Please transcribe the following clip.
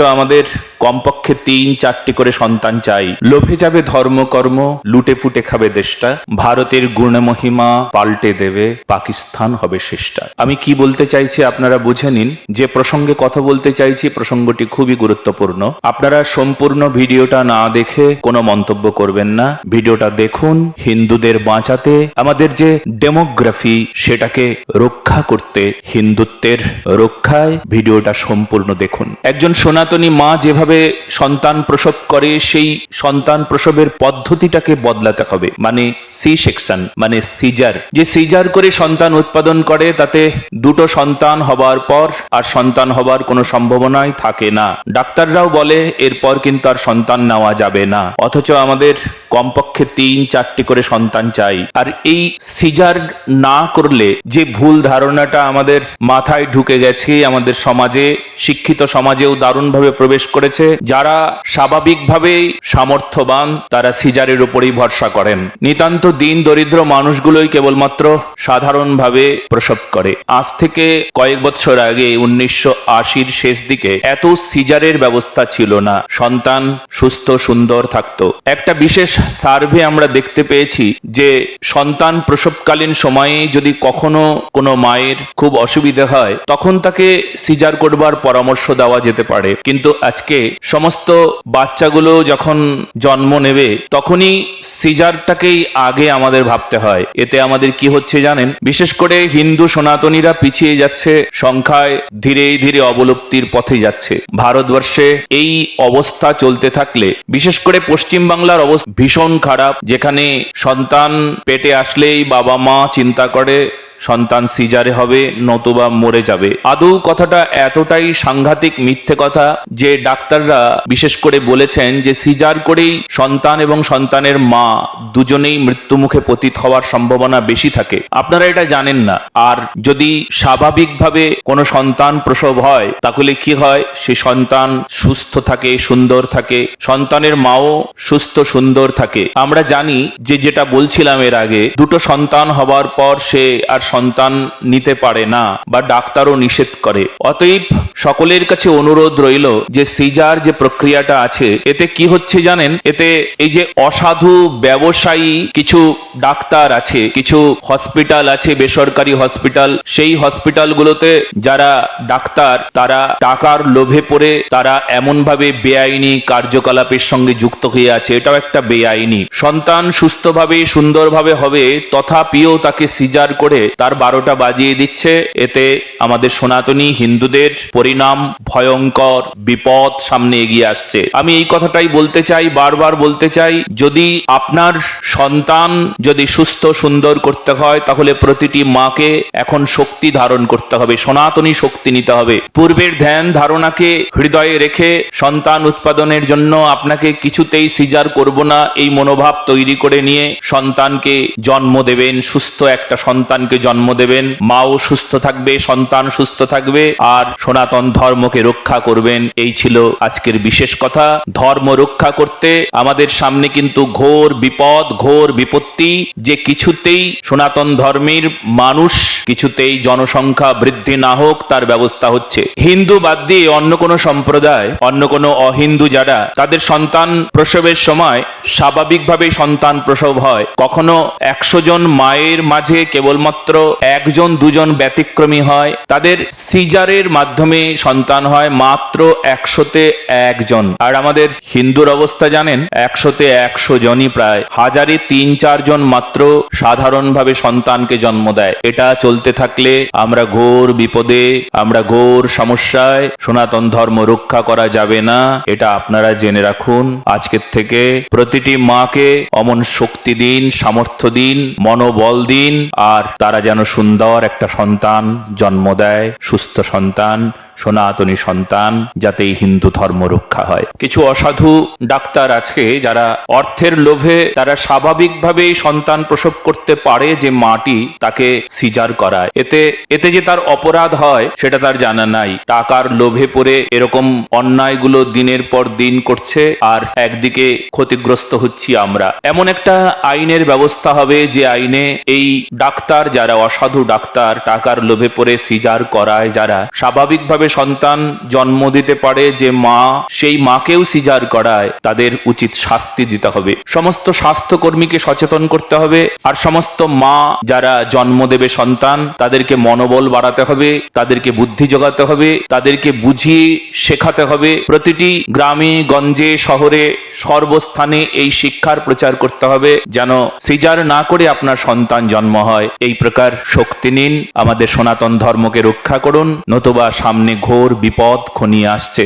আমাদের কমপক্ষে তিন, চারটি করে সন্তান চাই। লোভে যাবে ধর্মকর্ম লুটে ফুটে খাবে দেশটা। ভারতের গুণমহিমা পাল্টে দেবে, পাকিস্তান হবে শেষটা আমি কি বলতে চাইছি আপনারা বুঝে নিন। যে প্রসঙ্গে কথা বলতে চাইছি, প্রসঙ্গটি খুবই গুরুত্বপূর্ণ। আপনারা সম্পূর্ণ ভিডিওটা না দেখে কোনো মন্তব্য করবেন না। ভিডিওটা দেখুন, হিন্দুদের বাঁচাতে, আমাদের যে ডেমোগ্রাফি, সেটাকে রক্ষা করতে, হিন্দুত্বের রক্ষায় ভিডিওটা সম্পূর্ণ দেখুন। একজন সনাতনী মা যেভাবে সন্তান প্রসব করে, সেই সন্তান প্রসবের পদ্ধতিটাকে বদলাতে হবে। মানে সি সেকশন মানে সিজার। যে সিজার করে সন্তান উৎপাদন করে, তাতে দুটো সন্তান হবার পর আর সন্তান হবার কোনো সম্ভাবনাই থাকে না। ডাক্তাররাও বলে, এরপর কিন্তু আর সন্তান নেওয়া যাবে না। অথচ আমাদের কমপক্ষে তিন, চারটি করে সন্তান চাই। আর এই সিজার না করলে যে ভুল ধারণাটা আমাদের মাথায় ঢুকে গেছে, আমাদের সমাজে, শিক্ষিত সমাজেও দারুণভাবে প্রবেশ করেছে যারা স্বাভাবিকভাবেই সামর্থ্যবান, তারা সিজারের উপরেই ভরসা করেন। নিতান্ত দিন দরিদ্র মানুষগুলোই কেবলমাত্র সাধারণভাবে প্রসব করে। আজ থেকে কয়েক বছর আগে, উনিশশো শেষ দিকে এত সিজারের ব্যবস্থা ছিল না। সন্তান সুস্থ, সুন্দর থাকতো। একটা বিশেষ সার্ভে আমরা দেখতে পেয়েছি যে, সন্তান প্রসবকালীন সময়ে যদি কখনো কোনো মায়ের খুব অসুবিধা হয়, তখন তাকে সিজার করবার পরামর্শ দেওয়া যেতে পারে। কিন্তু আজকে সমস্ত বাচ্চাগুলো যখন জন্ম নেবে, তখনই সিজারটাকেই আগে আমাদের ভাবতে হয়। এতে আমাদের কি হচ্ছে জানেন? বিশেষ করে হিন্দু সনাতনীরা পিছিয়ে যাচ্ছে, সংখ্যায় ধীরে ধীরে অবলুপ্তির পথে যাচ্ছে। ভারতবর্ষে এই অবস্থা চলতে থাকলে, বিশেষ করে পশ্চিম বাংলার অবস্থা ভীষণ খারাপ। যেখানে সন্তান পেটে আসলেই বাবা মা চিন্তা করে সন্তান সিজারে হবে, নতুবা মরে যাবে। আদৌ কথাটা এতটাই সাংঘাতিক, মিথ্যে কথা যে ডাক্তাররা বিশেষ করে বলেছেন যে সিজার করেই সন্তান এবং সন্তানের মা দুজনেই মৃত্যুমুখে পতিত হওয়ার সম্ভাবনা বেশি থাকে। আপনারা এটা জানেন না। আর যদি স্বাভাবিকভাবে কোনো সন্তান প্রসব হয়, তাহলে কি হয়? সে সন্তান সুস্থ থাকে, সুন্দর থাকে। সন্তানের মাও সুস্থ, সুন্দর থাকে। আমরা জানি যে যেটা বলছিলাম এর আগে, দুটো সন্তান হবার পর সে আর সন্তান নিতে পারে না বা ডাক্তারও নিষেধ করে। অতএব সকলের কাছে অনুরোধ রইল যে সিজার যে প্রক্রিয়াটা আছে, এতে কি হচ্ছে জানেন? এতে এই যে অসাধু ব্যবসায়ী কিছু ডাক্তার আছে, কিছু হসপিটাল আছে, বেসরকারি হসপিটাল, সেই হসপিটালগুলোতে যারা ডাক্তার, তারা টাকার লোভে পড়ে, তারা এমনভাবে বেআইনি কার্যকলাপের সঙ্গে যুক্ত হয়ে আছে, এটাও একটা বেআইনি। সন্তান সুস্থভাবে, সুন্দরভাবে হবে, তথাপিও তাকে সিজার করে তার বারোটা বাজিয়ে দিচ্ছে। এতে আমাদের সনাতনী হিন্দুদের পরিণাম ভয়ঙ্কর বিপদ সামনে এগিয়ে আসছে। আমি এই কথাটাই বলতে চাই, বারবার বলতে চাই, যদি আপনার সন্তান যদি সুস্থ, সুন্দর করতে হয়, তাহলে প্রতিটি মাকে এখন শক্তি ধারণ করতে হবে, সনাতনী শক্তি নিতে হবে। পূর্বের ধ্যান ধারণাকে হৃদয়ে রেখে সন্তান উৎপাদনের জন্য আপনাকে কিছুতেই সিজার করব না, এই মনোভাব তৈরি করে নিয়ে সন্তানকে জন্ম দেবেন, সুস্থ একটা সন্তানকে জন্ম দেবেন। মাও সুস্থ থাকবে, সন্তান সুস্থ থাকবে, আর সনাতন ধর্মকে রক্ষা করবেন। এই ছিল আজকের বিশেষ কথা। ধর্ম রক্ষা করতে আমাদের সামনে কিন্তু ঘোর বিপদ, ঘোর বিপত্তি, যে কিছুতেই সনাতন ধর্মের মানুষ কিছুতেই জনসংখ্যা বৃদ্ধি না হোক, তার ব্যবস্থা হচ্ছে। হিন্দু বাদ দিয়ে অন্য কোনো সম্প্রদায়, অন্য কোনো অহিন্দু যারা, তাদের সন্তান প্রসবের সময় স্বাভাবিকভাবে সন্তান প্রসব হয়। কখনো একশো জন মায়ের মাঝে কেবলমাত্র একজন, দুজন ব্যতিক্রমী হয়। তাদের সিজারের মাধ্যমে সন্তান হয় মাত্র একশোতে একজন। আর আমাদের হিন্দুর অবস্থা জানেন, একশোতে একশো জনই প্রায়। হাজারে তিন চারজন মাত্র সাধারণভাবে সন্তানকে জন্ম দেয়। এটা চলতে থাকলে আমরা ঘোর বিপদে, আমরা ঘোর সমস্যায় সনাতন ধর্ম রক্ষা করা যাবে না। এটা আপনারা জেনে রাখুন। আজকের থেকে প্রতিটি মাকে অমন শক্তি দিন, সামর্থ্য দিন, মনোবল দিন, আর তারা যেন সুন্দর একটা সন্তান জন্ম দেয় সুস্থ সন্তান সনাতনী সন্তান যাতে হিন্দু ধর্ম রক্ষা হয়। কিছু অসাধু ডাক্তার আছে যারা অর্থের লোভে তারা স্বাভাবিকভাবেই সন্তান প্রসব করতে পারে যে মাটি তাকে সিজার করায়। এতে এতে যে তার অপরাধ হয় সেটা তার জানা নাই। টাকার লোভে পড়ে এরকম অন্যায়গুলো দিনের পর দিন করছে আর একদিকে ক্ষতিগ্রস্ত হচ্ছি আমরা। এমন একটা আইনের ব্যবস্থা হবে যে আইনে এই ডাক্তার, যারা অসাধু ডাক্তার, টাকার লোভে পড়ে সিজার করায়, যারা স্বাভাবিকভাবে ভাবে সন্তান জন্ম দিতে পারে যে মা, সেই মাকেও সিজার করায়, তাদের উচিত শাস্তি দিতে হবে। সমস্ত স্বাস্থ্যকর্মীকে সচেতন করতে হবে, আর সমস্ত মা যারা জন্ম দেবে সন্তান, তাদেরকে মনোবল বাড়াতে হবে, তাদেরকে বুদ্ধি যোগাতে হবে, তাদেরকে বুঝিয়ে শেখাতে হবে। প্রতিটি গ্রামে, গঞ্জে, শহরে, সর্বস্থানে এই শিক্ষার প্রচার করতে হবে, যেন সিজার না করে আপনার সন্তান জন্ম হয়। এই প্রকার শক্তি নিন, আমাদের সনাতন ধর্মকে রক্ষা করুন, নতুবা সামনে ঘোর বিপদ ঘনিয়ে আসছে।